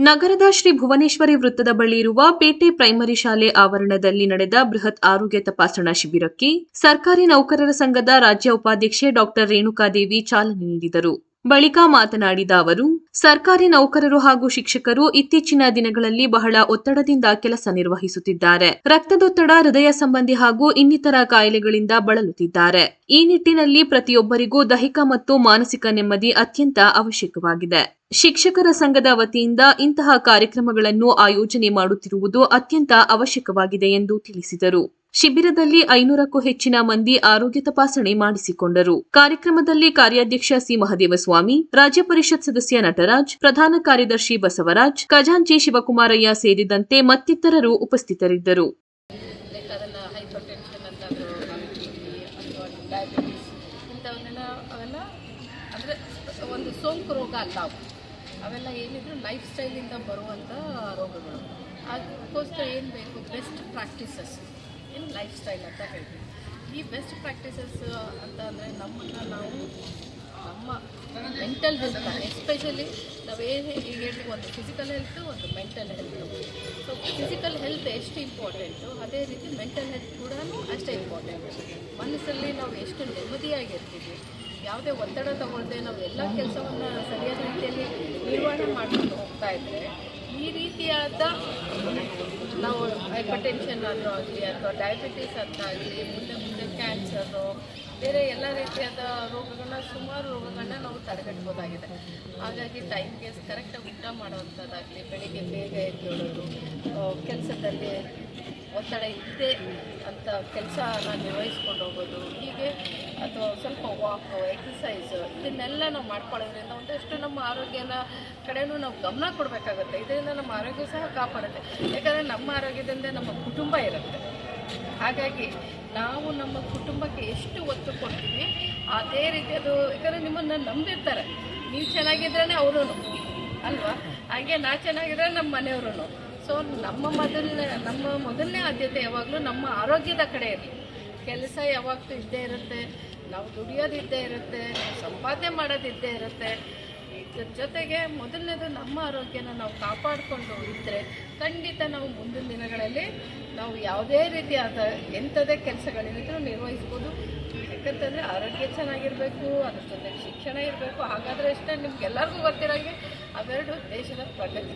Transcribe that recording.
ನಗರದ ಶ್ರೀ ಭುವನೇಶ್ವರಿ ವೃತ್ತದ ಬಳಿ ಇರುವ ಪೇಟೆ ಪ್ರೈಮರಿ ಶಾಲೆ ಆವರಣದಲ್ಲಿ ನಡೆದ ಬೃಹತ್ ಆರೋಗ್ಯ ತಪಾಸಣಾ ಶಿಬಿರಕ್ಕೆ ಸರ್ಕಾರಿ ನೌಕರರ ಸಂಘದ ರಾಜ್ಯ ಉಪಾಧ್ಯಕ್ಷೆ ಡಾಕ್ಟರ್ ರೇಣುಕಾದೇವಿ ಚಾಲನೆ ನೀಡಿದರು. ಬಳಿಕ ಮಾತನಾಡಿದ ಅವರು ಸರ್ಕಾರಿ ನೌಕರರು ಹಾಗೂ ಶಿಕ್ಷಕರು ಇತ್ತೀಚಿನ ದಿನಗಳಲ್ಲಿ ಬಹಳ ಒತ್ತಡದಿಂದ ಕೆಲಸ ನಿರ್ವಹಿಸುತ್ತಿದ್ದಾರೆ. ರಕ್ತದೊತ್ತಡ, ಹೃದಯ ಸಂಬಂಧಿ ಹಾಗೂ ಇನ್ನಿತರ ಕಾಯಿಲೆಗಳಿಂದ ಬಳಲುತ್ತಿದ್ದಾರೆ. ಈ ನಿಟ್ಟಿನಲ್ಲಿ ಪ್ರತಿಯೊಬ್ಬರಿಗೂ ದೈಹಿಕ ಮತ್ತು ಮಾನಸಿಕ ನೆಮ್ಮದಿ ಅತ್ಯಂತ ಅವಶ್ಯಕವಾಗಿದೆ. ಶಿಕ್ಷಕರ ಸಂಘದ ವತಿಯಿಂದ ಇಂತಹ ಕಾರ್ಯಕ್ರಮಗಳನ್ನು ಆಯೋಜನೆ ಮಾಡುತ್ತಿರುವುದು ಅತ್ಯಂತ ಅವಶ್ಯಕವಾಗಿದೆ ಎಂದು ತಿಳಿಸಿದರು. ಶಿಬಿರದಲ್ಲಿ ಐನೂರಕ್ಕೂ ಹೆಚ್ಚಿನ ಮಂದಿ ಆರೋಗ್ಯ ತಪಾಸಣೆ ಮಾಡಿಸಿಕೊಂಡರು. ಕಾರ್ಯಕ್ರಮದಲ್ಲಿ ಕಾರ್ಯಾಧ್ಯಕ್ಷ ಸಿ. ಮಹದೇವಸ್ವಾಮಿ, ರಾಜ್ಯ ಪರಿಷತ್ ಸದಸ್ಯ ನಟರಾಜ್, ಪ್ರಧಾನ ಕಾರ್ಯದರ್ಶಿ ಬಸವರಾಜ್, ಖಜಾಂಚಿ ಶಿವಕುಮಾರಯ್ಯ ಸೇರಿದಂತೆ ಮತ್ತಿತರರು ಉಪಸ್ಥಿತರಿದ್ದರು. ಒಂದು ಸೋಂಕು ರೋಗ ಅಲ್ಲ ಅವು ಅವೆಲ್ಲ ಏನಿದ್ರು ಲೈಫ್ ಸ್ಟೈಲಿಂದ ಬರುವಂಥ ರೋಗಗಳು. ಅದಕ್ಕೋಸ್ಕರ ಏನು ಬೇಕು? Best practices in lifestyle ಅಂತ ಹೇಳ್ತೀವಿ ಈ ಬೆಸ್ಟ್ ಪ್ರಾಕ್ಟೀಸಸ್ ಅಂತ ಅಂದರೆ ನಮ್ಮನ್ನು ನಾವು, ನಮ್ಮ ಮೆಂಟಲ್ ಹೆಲ್ತ್ ಎಸ್ಪೆಷಲಿ ನಾವೇನು ಈಗ ಹೇಳ್ತೀವಿ ಒಂದು ಫಿಸಿಕಲ್ ಹೆಲ್ತ್ ಒಂದು mental health so physical health ಎಷ್ಟು ಇಂಪಾರ್ಟೆಂಟು ಅದೇ ರೀತಿ ಮೆಂಟಲ್ ಹೆಲ್ತ್ ಕೂಡ ಅಷ್ಟೇ ಇಂಪಾರ್ಟೆಂಟ್ ಮನಸ್ಸಲ್ಲಿ ನಾವು ಎಷ್ಟು ನೆಮ್ಮದಿಯಾಗಿರ್ತೀವಿ, ಯಾವುದೇ ಒತ್ತಡ ತಗೊಳ್ಳದೆ ನಾವು ಎಲ್ಲ ಕೆಲಸವನ್ನು ಸರಿಯಾದ ರೀತಿಯಲ್ಲಿ ನಿರ್ವಹಣೆ ಮಾಡ್ಕೊಂಡು ಹೋಗ್ತಾ ಇದ್ದರೆ ಈ ರೀತಿಯಾದ ನಾವು ಹೈಪರ್ ಟೆನ್ಷನ್ ಆದರೂ ಆಗಲಿ ಅಥವಾ ಡಯಾಬಿಟಿಸ್ ಅಂತ ಆಗಲಿ, ಮುಂದೆ ಮುಂದೆ ಕ್ಯಾನ್ಸರು ಬೇರೆ ಎಲ್ಲ ರೀತಿಯಾದ ರೋಗಗಳನ್ನ ಸುಮಾರು ರೋಗಗಳನ್ನ ನಾವು ತಡೆಗಟ್ಬೋದಾಗಿದೆ. ಹಾಗಾಗಿ ಟೈಮ್ಗೆ ಕರೆಕ್ಟಾಗಿ ಊಟ ಮಾಡುವಂಥದ್ದಾಗಲಿ, ಬೆಳಿಗ್ಗೆ ಬೇಗ ಎದ್ದೇಳೋದು ಕೆಲಸದಲ್ಲಿ ಒತ್ತಡ ಇದ್ದೇ ಅಂತ ಕೆಲಸನ ನಿರ್ವಹಿಸ್ಕೊಂಡು ಹೋಗೋದು ವಾಕು ಎಕ್ಸಸೈಸು ಇದನ್ನೆಲ್ಲ ನಾವು ಮಾಡ್ಕೊಳ್ಳೋದ್ರಿಂದ ಒಂದಷ್ಟು ನಮ್ಮ ಆರೋಗ್ಯನ ಕಡೆನೂ ನಾವು ಗಮನ ಕೊಡಬೇಕಾಗುತ್ತೆ. ಇದರಿಂದ ನಮ್ಮ ಆರೋಗ್ಯ ಸಹ ಕಾಪಾಡುತ್ತೆ. ಯಾಕಂದರೆ ನಮ್ಮ ಆರೋಗ್ಯದಿಂದ ನಮ್ಮ ಕುಟುಂಬ ಇರುತ್ತೆ. ಹಾಗಾಗಿ ನಾವು ನಮ್ಮ ಕುಟುಂಬಕ್ಕೆ ಎಷ್ಟು ಒತ್ತು ಕೊಡ್ತೀವಿ, ಅದೇ ರೀತಿ ಅದು ಯಾಕಂದರೆ ನಿಮ್ಮನ್ನು ನಂಬಿರ್ತಾರೆ. ನೀವು ಚೆನ್ನಾಗಿದ್ರೇ ಅವರು ಅಲ್ವಾ? ಹಾಗೆ ನಾ ಚೆನ್ನಾಗಿದ್ರೆ ನಮ್ಮ ಮನೆಯವರು ಸೊ ನಮ್ಮ ಮೊದಲನೇ ನಮ್ಮ ಮೊದಲನೇ ಆದ್ಯತೆ ಯಾವಾಗಲೂ ನಮ್ಮ ಆರೋಗ್ಯದ ಕಡೆ ಇರಲಿ. ಕೆಲಸ ಯಾವಾಗಲೂ ಇದ್ದೇ ಇರುತ್ತೆ. ನಾವು ದುಡಿಯೋದಿದ್ದೇ ಇರುತ್ತೆ, ಸಂಪಾದನೆ ಮಾಡೋದಿದ್ದೇ ಇರುತ್ತೆ. ಇದ್ರ ಜೊತೆಗೆ ಮೊದಲನೇದು ನಮ್ಮ ಆರೋಗ್ಯನ ನಾವು ಕಾಪಾಡಿಕೊಂಡು ಇದ್ದರೆ ಖಂಡಿತ ನಾವು ಮುಂದಿನ ದಿನಗಳಲ್ಲಿ ನಾವು ಯಾವುದೇ ರೀತಿಯಾದ ಎಂಥದೇ ಕೆಲಸಗಳಿದ್ರೂ ನಿರ್ವಹಿಸ್ಬೋದು. ಯಾಕಂತಂದರೆ ಆರೋಗ್ಯ ಚೆನ್ನಾಗಿರಬೇಕು, ಅದ್ರ ಜೊತೆಗೆ ಶಿಕ್ಷಣ ಇರಬೇಕು. ಹಾಗಾದರೆ ಅಷ್ಟೇ ನಿಮ್ಗೆಲ್ಲರಿಗೂ ಗೊತ್ತಿರೋಂಗೆ ಅವೆರಡು ದೇಶದ ಪ್ರಗತಿ.